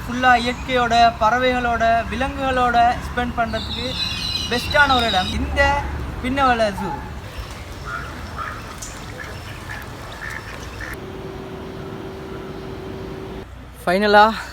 ஃபுல்லாக இயற்கையோட பறவைகளோட விலங்குகளோட ஸ்பெண்ட் பண்ணுறதுக்கு பெஸ்ட்டான ஒரு இடம் இந்த பின்னவள ஜூ ஃபைனலாக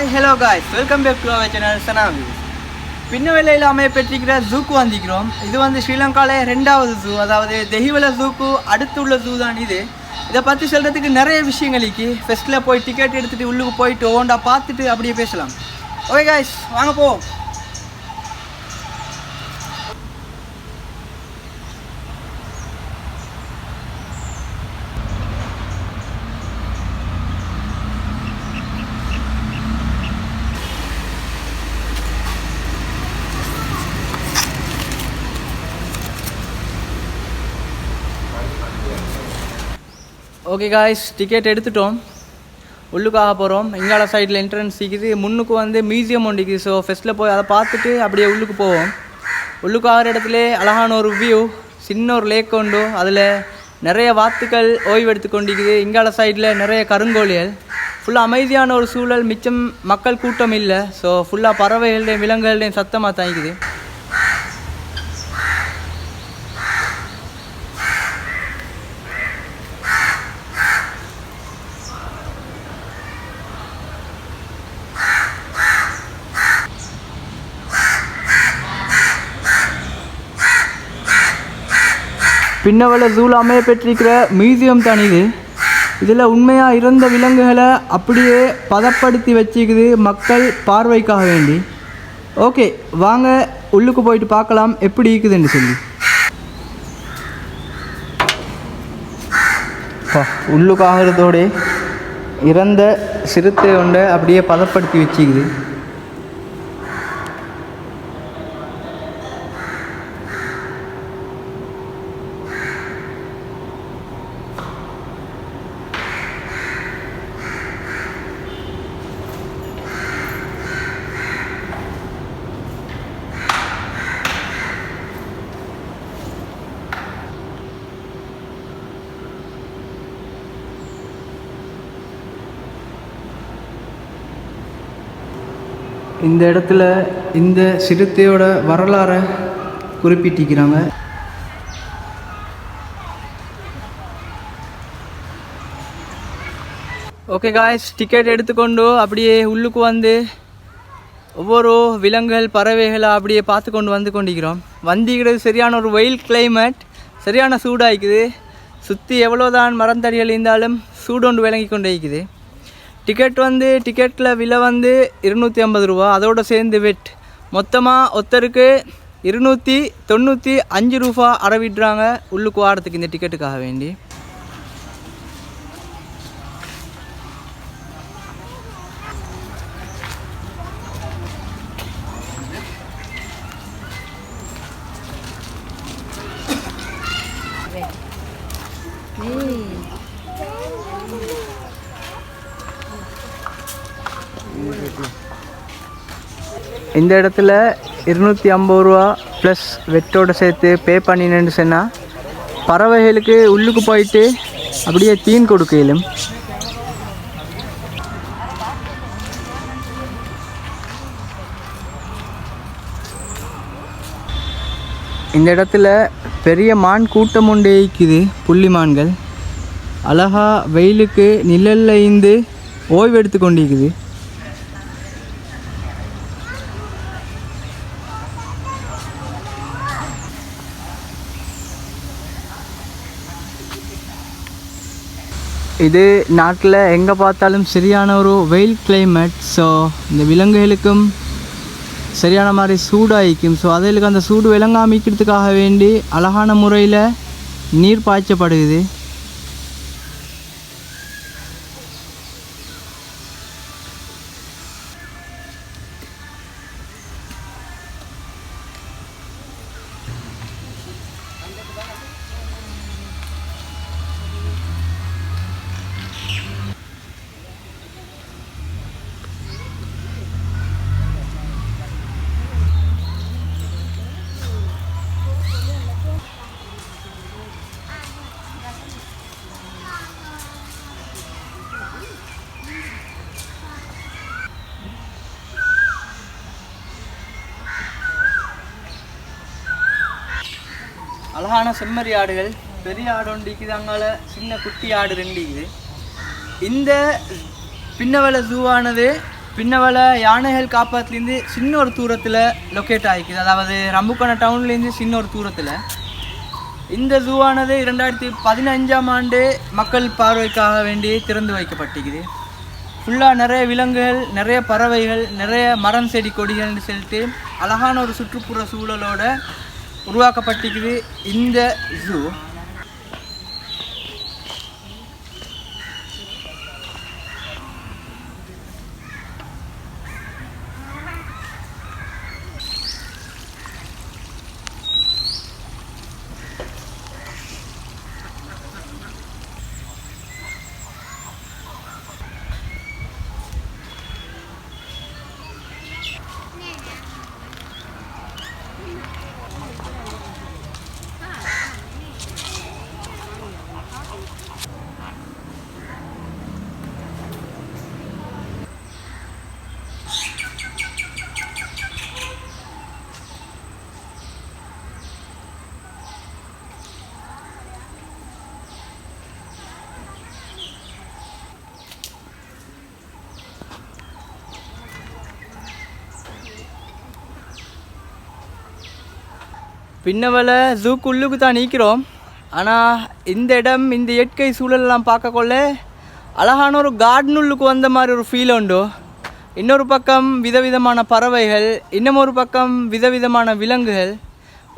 hi hello guys welcome back to our channel சனாவி பின்னவெளியில் அமையப்பெற்றிருக்கிற ஜூக்கு வந்திக்கிறோம் இது வந்து ஸ்ரீலங்காவில் ரெண்டாவது ஜூ அதாவது தெஹிவல ஜூக்கு அடுத்துள்ள ஜூ தான் இது. இதை பற்றி சொல்கிறதுக்கு நிறைய விஷயங்கள் இருக்கு. ஃபெஸ்ட்டில் போய் டிக்கெட் எடுத்துகிட்டு உள்ளுக்கு போயிட்டு ஓண்டா பார்த்துட்டு அப்படியே பேசலாம். ஓகே காய்ஸ் வாங்க போ ஓகே காய்ஸ் டிக்கெட் எடுத்துட்டோம். உள்ளுக்காக போகிறோம் இங்கால சைடில் என்ட்ரன்ஸ் இருக்குது. முன்னுக்கு வந்து மியூசியம் ஒன்று இருக்குது. ஸோ ஃபெஸ்ட்டில் போய் அதை பார்த்துட்டு அப்படியே உள்ளுக்கு போவோம். உள்ளுக்காகிற இடத்துல அழகான ஒரு வியூ சின்ன ஒரு லேக் உண்டு. அதில் நிறைய வாத்துக்கள் ஓய்வெடுத்து கொண்டிருக்குது. இங்கால சைடில் நிறைய கருங்கோழிகள். ஃபுல்லாக அமைதியான ஒரு சூழல். மிச்சம் மக்கள் கூட்டம் இல்லை. ஸோ ஃபுல்லாக பறவைகளுடையும் விலங்குகளுடையும் சத்தமாக தாங்கிக்குது. பின்னவள ஜூல பெற்றிருக்கிற மியூசியம் தான் இது இதில் உண்மையாக இறந்த விலங்குகளை அப்படியே பதப்படுத்தி வச்சுக்குது மக்கள் பார்வைக்காக வேண்டி. ஓகே வாங்க உள்ளுக்கு போயிட்டு பார்க்கலாம் எப்படி இருக்குதுன்னு சொல்லி. பா, உள்ளுக்கு இறந்த சிறுத்தை ஒன்றை அப்படியே பதப்படுத்தி வச்சுக்குது இந்த இடத்துல இந்த சிறுத்தையோட வரலாறை குறிப்பிட்டிருக்கிறாங்க. ஓகே காய்ஸ் டிக்கெட் எடுத்துக்கொண்டு அப்படியே உள்ளுக்கு வந்து ஒவ்வொரு விலங்குகள் பறவைகளை அப்படியே பார்த்து கொண்டு வந்து கொண்டிருக்கிறோம். வந்திக்கிறது சரியான ஒரு வெயில் கிளைமேட் சரியான சூடாகிக்குது சுற்றி எவ்வளோதான் மரந்தடிகள் இருந்தாலும் சூடொண்டு விளங்கி கொண்டே இருக்குது. டிக்கெட் வந்து டிக்கெட்டில் விலை வந்து இருநூற்றி ஐம்பது ரூபா. அதோடு சேர்ந்து வெட். மொத்தமாக ஒருத்தருக்கு இருநூற்றி தொண்ணூற்றி அஞ்சு ரூபா அறவிடுறாங்க உள்ளுக்கு வாரத்துக்கு இந்த டிக்கெட்டுக்காக வேண்டி. இந்த இடத்துல இருநூற்றி ஐம்பது ரூபா ப்ளஸ் வெட்டோட சேர்த்து பே பண்ணினேன்னு சொன்னால் பறவைகளுக்கு உள்ளுக்கு போயிட்டு அப்படியே தீன் கொடுக்கலும் இந்த இடத்துல பெரிய மான் கூட்டம் உண்டு இருக்குது புள்ளி மான்கள். அழகா வெயிலுக்கு நிழல்ல இருந்து ஓய்வெடுத்து கொண்டிருக்குது. இது நாட்டில் எங்கே பார்த்தாலும் சரியான ஒரு வெயில் கிளைமேட் ஸோ இந்த விலங்குகளுக்கும் சரியான மாதிரி சூடாகிக்கும். ஸோ அதுகளுக்கு அந்த சூடு விளங்காமிக்கிறதுக்காக வேண்டி அழகான முறையில் நீர் பாய்ச்சப்படுகிறது. அழகான செம்மறி ஆடுகள். பெரிய ஆடு ஒன்றிக்குது அங்கால சின்ன குட்டி ஆடு ரெண்டிக்குது இந்த பின்னவல ஜூவானது பின்னவல யானைகள் காப்பாத்துலேருந்து சின்ன ஒரு தூரத்தில் லொக்கேட் ஆகிக்குது. அதாவது ரம்புக்கோண டவுன்லேருந்து சின்ன ஒரு தூரத்தில். இந்த ஜூவானது இரண்டாயிரத்தி பதினஞ்சாம் ஆண்டு மக்கள் பார்வைக்காக வேண்டி திறந்து வைக்கப்பட்டிருக்குது. ஃபுல்லாக நிறைய விலங்குகள் நிறைய பறவைகள் நிறைய மரம் செடி கொடிகள்னு சொல்லிட்டு அழகான ஒரு சுற்றுப்புற சூழலோட உருவாக்கப்பட்டிருக்குது இந்த ஜூ பின்னவல ஜூக்கு உள்ளுக்கு தான் நிற்கிறோம் ஆனால் இந்த இடம் இந்த இயற்கை சூழலெல்லாம் பார்க்கக்கொள்ள அழகான ஒரு கார்டன் உள்ளுக்கு வந்த மாதிரி ஒரு ஃபீல் உண்டு. இன்னொரு பக்கம் விதவிதமான பறவைகள் இன்னமொரு பக்கம் விதவிதமான விலங்குகள்.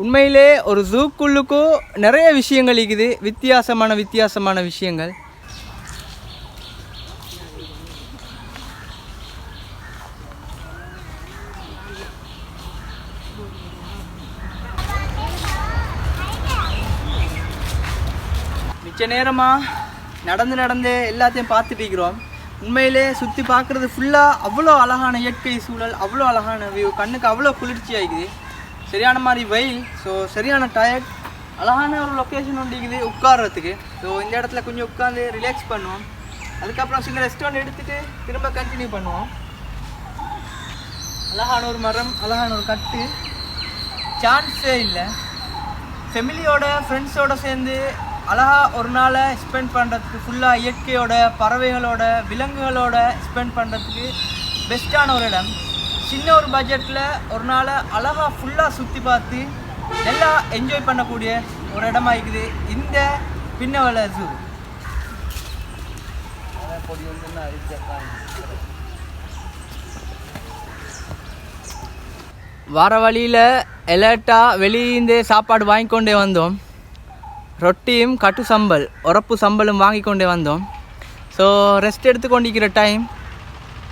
உண்மையிலே ஒரு ஜூக்குள்ளுக்கும் நிறைய விஷயங்கள் இருக்குது. வித்தியாசமான வித்தியாசமான விஷயங்கள். மிச்ச நேரமாக நடந்து நடந்து எல்லாத்தையும் பார்த்துட்டு இருக்கிறோம். உண்மையிலே சுற்றி பார்க்குறது ஃபுல்லாக அவ்வளோ அழகான இயற்கை சூழல் அவ்வளோ அழகான வியூ கண்ணுக்கு அவ்வளோ குளிர்ச்சி ஆகிக்குது சரியான மாதிரி வெயில் ஸோ சரியான டயர்ட் அழகான ஒரு லொக்கேஷன் ஒன்றிக்குது உட்காடுறதுக்கு ஸோ இந்த இடத்துல கொஞ்சம் உட்காந்து ரிலாக்ஸ் பண்ணுவோம். அதுக்கப்புறம் சின்ன ரெஸ்டாரண்ட் எடுத்துகிட்டு திரும்ப கண்டினியூ பண்ணுவோம். அழகான ஒரு மரம் அழகான ஒரு கட்டு. சான்ஸே இல்லை. ஃபெமிலியோட ஃப்ரெண்ட்ஸோட சேர்ந்து அழகா ஒரு நாளை ஸ்பெண்ட் பண்ணுறதுக்கு ஃபுல்லாக இயற்கையோட பறவைகளோட விலங்குகளோட ஸ்பெண்ட் பண்ணுறதுக்கு பெஸ்ட்டான ஒரு இடம். சின்ன ஒரு பட்ஜெட்டில் ஒரு நாளை அழகா ஃபுல்லாக சுற்றி பார்த்து நல்லா என்ஜாய் பண்ணக்கூடிய ஒரு இடமா இருக்குது இந்த பின்னவல ஜூ வர வழியில் எலர்ட்டாக வெளியேந்து சாப்பாடு வாங்கி கொண்டே வந்தோம். ரொட்டியும் கட்டு சம்பல் உரப்பு சம்பலும் வாங்கி கொண்டே வந்தோம். ஸோ ரெஸ்ட் எடுத்து கொண்டிருக்கிற டைம்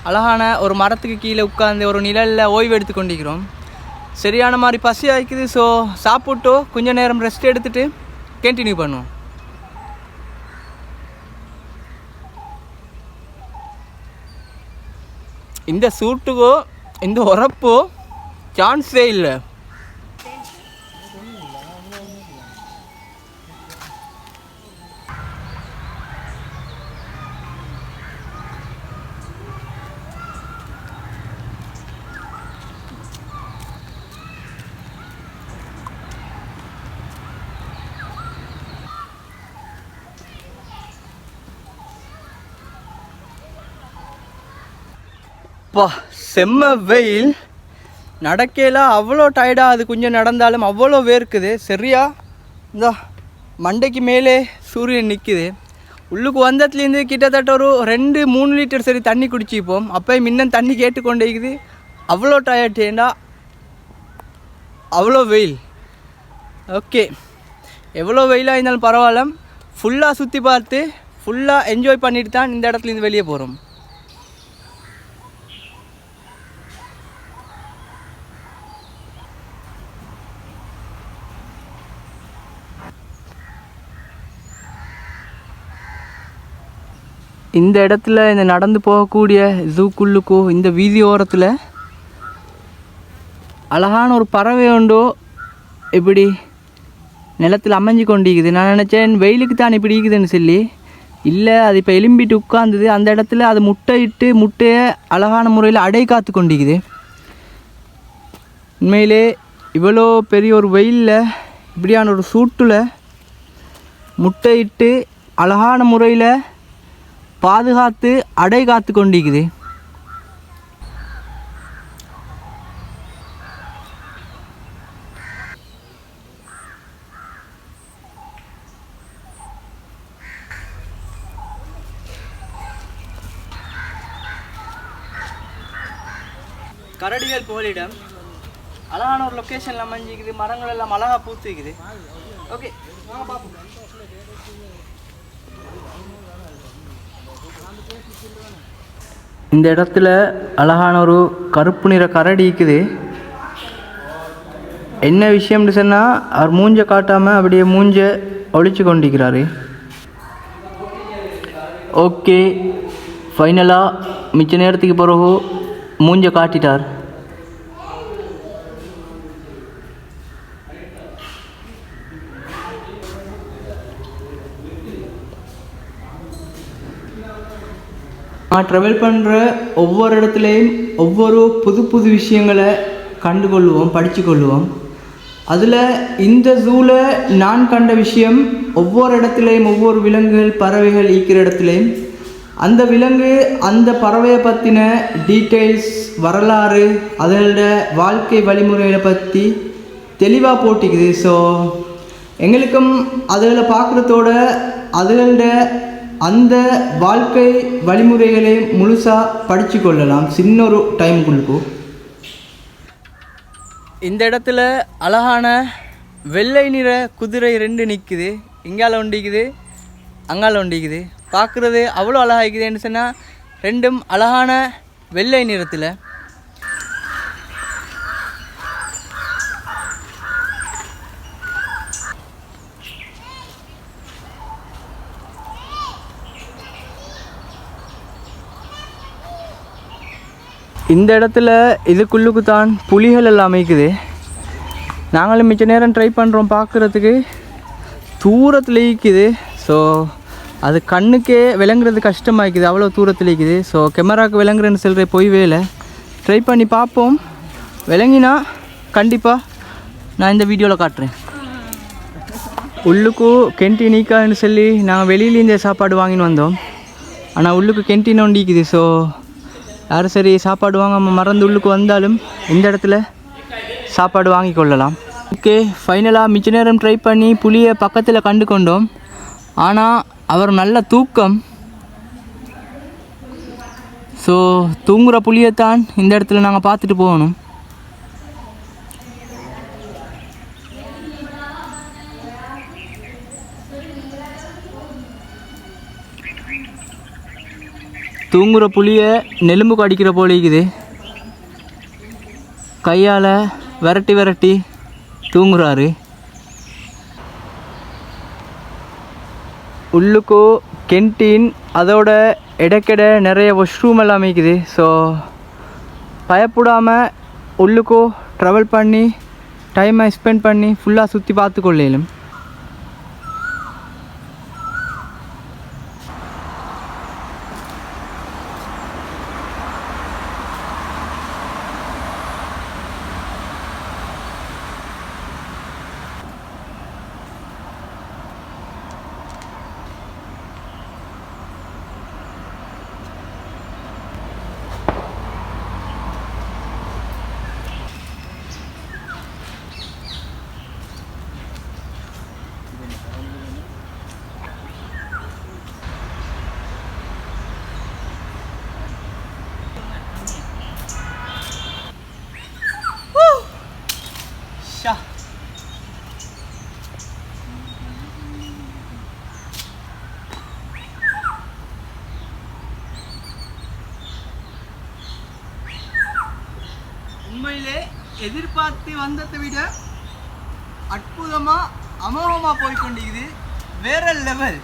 அழகான ஒரு மரத்துக்கு கீழே உட்காந்து ஒரு நிழலில் ஓய்வு எடுத்து கொண்டிருக்கிறோம். சரியான மாதிரி பசி ஆகிக்குது ஸோ சாப்பிட்டோ கொஞ்ச நேரம் ரெஸ்ட் எடுத்துட்டு கண்டினியூ பண்ணுவோம். இந்த சூட்டுக்கோ இந்த உரப்போ சான்ஸே இல்லை. அப்பா செம்ம வெயில். நடக்கையில் அவ்வளோ டயர்டாக அது கொஞ்சம் நடந்தாலும் அவ்வளோ வேர்க்குது. சரியா? இந்த மண்டைக்கு மேலே சூரியன் நிற்குது உள்ளுக்கு வந்ததுலேருந்து கிட்டத்தட்ட ஒரு ரெண்டு மூணு லிட்டர் சரி தண்ணி குடிச்சிப்போம் அப்போ இன்னும் தண்ணி கேட்டுக்கொண்டே இருக்குது. அவ்வளோ டயர்ட் ஏண்டா? அவ்வளோ வெயில். ஓகே. எவ்வளோ வெயிலாக இருந்தாலும் பரவாயில்ல. ஃபுல்லாக சுற்றி பார்த்து ஃபுல்லாக என்ஜாய் பண்ணிட்டு தான் இந்த இடத்துலேருந்து வெளியே போகிறோம் இந்த இடத்துல இந்த நடந்து போகக்கூடிய ஜூக்குள்ளுக்கோ இந்த வீதி ஓரத்தில் அழகான ஒரு பறவை உண்டோ? இப்படி நிலத்தில் அமைஞ்சு கொண்டிருக்குது. நான் நினச்சேன் வெயிலுக்கு தான் இப்படி இருக்குதுன்னு சொல்லி. இல்லை அது இப்போ எலும்பிட்டு உட்காந்துது அந்த இடத்துல அது முட்டையிட்டு முட்டையை அழகான முறையில் அடை காத்து கொண்டிருக்குது. உண்மையிலே இவ்வளோ பெரிய ஒரு வெயிலில் இப்படியான ஒரு சூட்டில் முட்டையிட்டு அழகான முறையில் பாதுகாத்து அடை காத்து கொண்டிருக்குது. கரடிகள் புகலிடம். அழகான ஒரு லொக்கேஷனில் அமைஞ்சிக்குது மரங்கள் எல்லாம் அழகாக பூத்துக்குது ஓகே பார்ப்போம். இந்த இடத்துல அழகான ஒரு கருப்பு நிற கரடி இருக்குது. என்ன விஷயம்னு சொன்னால் அவர் மூஞ்ச காட்டாமல் அப்படியே மூஞ்ச ஒழிச்சு கொண்டிருக்கிறாரு. ஓகே ஃபைனலாக மிச்ச நேரத்துக்கு பிறகு மூஞ்ச காட்டிட்டார். நான் ட்ராவல் பண்ணுற ஒவ்வொரு இடத்துலையும் ஒவ்வொரு புது புது விஷயங்களை கண்டுகொள்வோம் படித்து கொள்வோம் அதில் இந்த ஜூவில் நான் கண்ட விஷயம் ஒவ்வொரு இடத்துலையும் ஒவ்வொரு விலங்குகள் பறவைகள் ஈக்கிற இடத்துலையும். அந்த விலங்கு அந்த பறவையை பற்றின டீட்டெயில்ஸ் வரலாறு அதோட வாழ்க்கை வழிமுறைகளை பற்றி தெளிவாக போட்டிக்குது. ஸோ எங்களுக்கும் அதில் பார்க்குறதோட அதுகளோட அந்த வாழ்க்கை வழிமுறைகளை முழுசாக படித்து கொள்ளலாம் சின்ன ஒரு டைமுக்குள்ளுக்கும் இந்த இடத்துல அழகான வெள்ளை நிற குதிரை ரெண்டு நிற்குது இங்கால ஒண்டிக்குது அங்கால ஒண்டிக்குது. பார்க்குறது அவ்வளோ அழகாக இருக்குதுன்னு சொன்னால் ரெண்டும் அழகான வெள்ளை நிறத்தில். இந்த இடத்துல இதுக்குள்ளுக்கு தான் புலிகள் எல்லாம் அமைக்குது. நாங்களும் மிச்ச நேரம் ட்ரை பண்ணுறோம் பார்க்குறதுக்கு. தூரத்தில் இருக்குது ஸோ அது கண்ணுக்கே விளங்குறது கஷ்டமாகிக்குது அவ்வளோ தூரத்தில் இருக்குது ஸோ கேமராவுக்கு விளங்குறேன்னு சொல்கிற போய் வேலை. ட்ரை பண்ணி பார்ப்போம். விளங்கினா கண்டிப்பாக நான் இந்த வீடியோவில் காட்டுறேன். உள்ளுக்கு கென்டீன் நீக்கான்னு சொல்லி நாங்கள் வெளியிலேருந்தே சாப்பாடு வாங்கின்னு வந்தோம். ஆனால் உள்ளுக்கு கென்டீன் ஒண்டிக்குது ஸோ யாரும் சரி சாப்பாடு வாங்காமல் மறந்து உள்ளுக்கு வந்தாலும் இந்த இடத்துல சாப்பாடு வாங்கி கொள்ளலாம். ஓகே ஃபைனலாக மிச்ச நேரம் ட்ரை பண்ணி புளியை பக்கத்தில் கண்டு கொண்டோம். ஆனால் அவர் நல்ல தூக்கம். ஸோ தூங்குகிற புளியைத்தான் இந்த இடத்துல நாங்கள் பார்த்துட்டு போகணும். தூங்குற புளியை நெலும்புக்கு அடிக்கிற போலிக்குது இருக்குது கையால் விரட்டி விரட்டி தூங்குறாரு. உள்ளுக்கோ கென்டீன் அதோட இடைக்கிட நிறைய வாஷ்ரூம் எல்லாம் அமைக்குது ஸோ பயப்படாமல் உள்ளுக்கோ ட்ராவல் பண்ணி டைமை ஸ்பெண்ட் பண்ணி ஃபுல்லாக சுற்றி பார்த்து எதிர்பார்த்து வந்ததை விட அற்புதமாக அமோகமாக போய்க்கொண்டிருக்குது. வேற லெவல்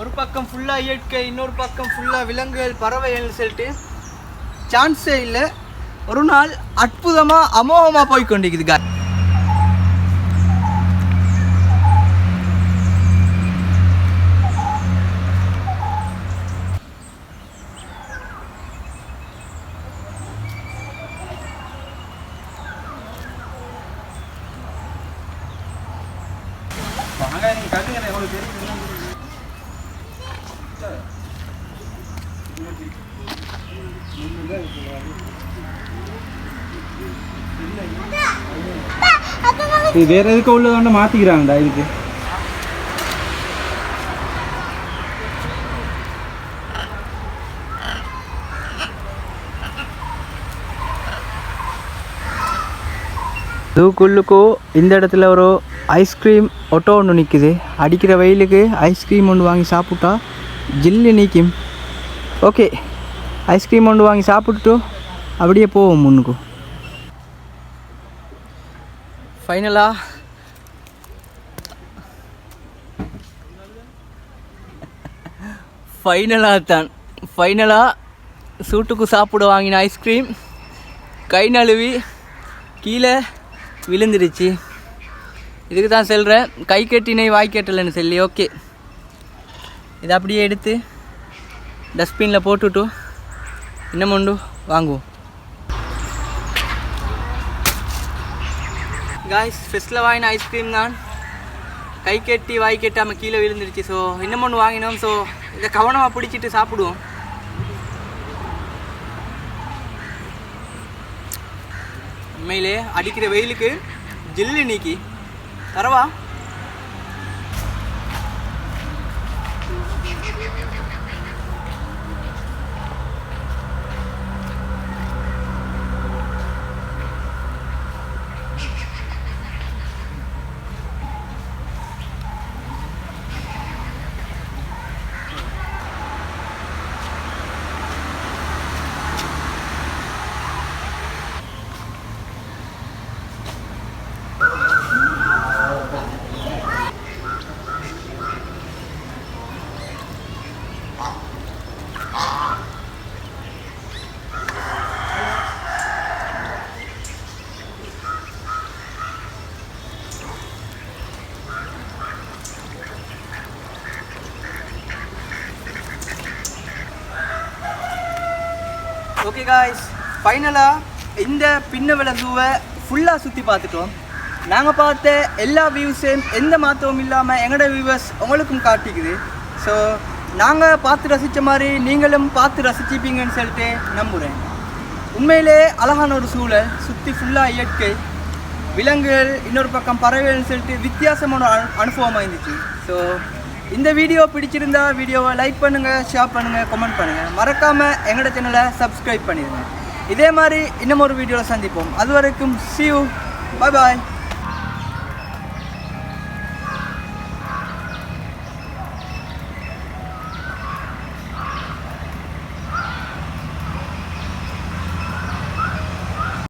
ஒரு பக்கம் ஃபுல்லாக இயற்கை இன்னொரு பக்கம் ஃபுல்லாக விலங்குகள் பறவைகள் சொல்லிட்டு சான்ஸே இல்லை. ஒரு நாள் அற்புதமாக அமோகமாக போய்க்கொண்டிருக்குது கார் இது வேற எதுக்கு உள்ளதாண்ட மாத்திக்கிறாங்கடா இதுக்கு. இதுக்குள்ளுக்கோ இந்த இடத்துல ஒரு ஐஸ்கிரீம் ஒட்டோ ஒன்று நிற்குது அடிக்கிற வெயிலுக்கு ஐஸ்கிரீம் ஒன்று வாங்கி சாப்பிட்டா ஜில்லு நிற்கும் ஓகே ஐஸ்கிரீம் ஒன்று வாங்கி சாப்பிட்டுட்டு அப்படியே போவோம் முன்னுக்கு. ஃபைனலாக ஃபைனலாக தான். ஃபைனலாக சூட்டுக்கு சாப்பிட வாங்கின ஐஸ்கிரீம் கை நழுவி கீழே விழுந்துருச்சு இதுக்கு தான் சொல்கிறேன் கை கட்டினை வாய் கட்டலைன்னு சொல்லி ஓகே இதை அப்படியே எடுத்து டஸ்ட்பினில் போட்டுட்டு இன்னும் உண்டு வாங்குவோம். காய்ஸ் ஃபெஸ்ட்டில் வாங்கின ஐஸ்கிரீம் தான். கை கட்டி வாய் கட்டாமல் கீழே விழுந்துருச்சு. ஸோ இன்னும் ஒன்று வாங்கினோம்? ஸோ இதை கவனமாக பிடிச்சிட்டு சாப்பிடுவோம். உண்மையிலே அடிக்கிற வெயிலுக்கு ஜில்லு நீக்கி. தரவா? ஓகே காய்ஸ் ஃபைனலாக இந்த பின்ன விலங்குவை ஃபுல்லாக சுற்றி பார்த்துட்டோம். நாங்கள் பார்த்த எல்லா வியூஸையும் எந்த மாற்றமும் இல்லாமல் எங்களோட வியூவர்ஸ் உங்களுக்கும் காட்டிக்குது. ஸோ நாங்கள் பார்த்து ரசித்த மாதிரி நீங்களும் பார்த்து ரசிச்சிப்பீங்கன்னு சொல்லிட்டு நம்புகிறேன் உண்மையிலே அழகான ஒரு சூழல் சுற்றி ஃபுல்லாக இயற்கை விலங்குகள் இன்னொரு பக்கம் பறவைகள்னு சொல்லிட்டு வித்தியாசமான அனு அனுபவமாக இருந்துச்சு ஸோ இந்த வீடியோ பிடிச்சிருந்தா வீடியோவை லைக் பண்ணுங்கள் ஷேர் பண்ணுங்கள் கமெண்ட் பண்ணுங்கள் மறக்காமல் எங்களோட சேனலை சப்ஸ்கிரைப் பண்ணிடுங்க இதே மாதிரி இன்னும் ஒரு வீடியோவில் சந்திப்போம். அது வரைக்கும் சியூ you. பாய்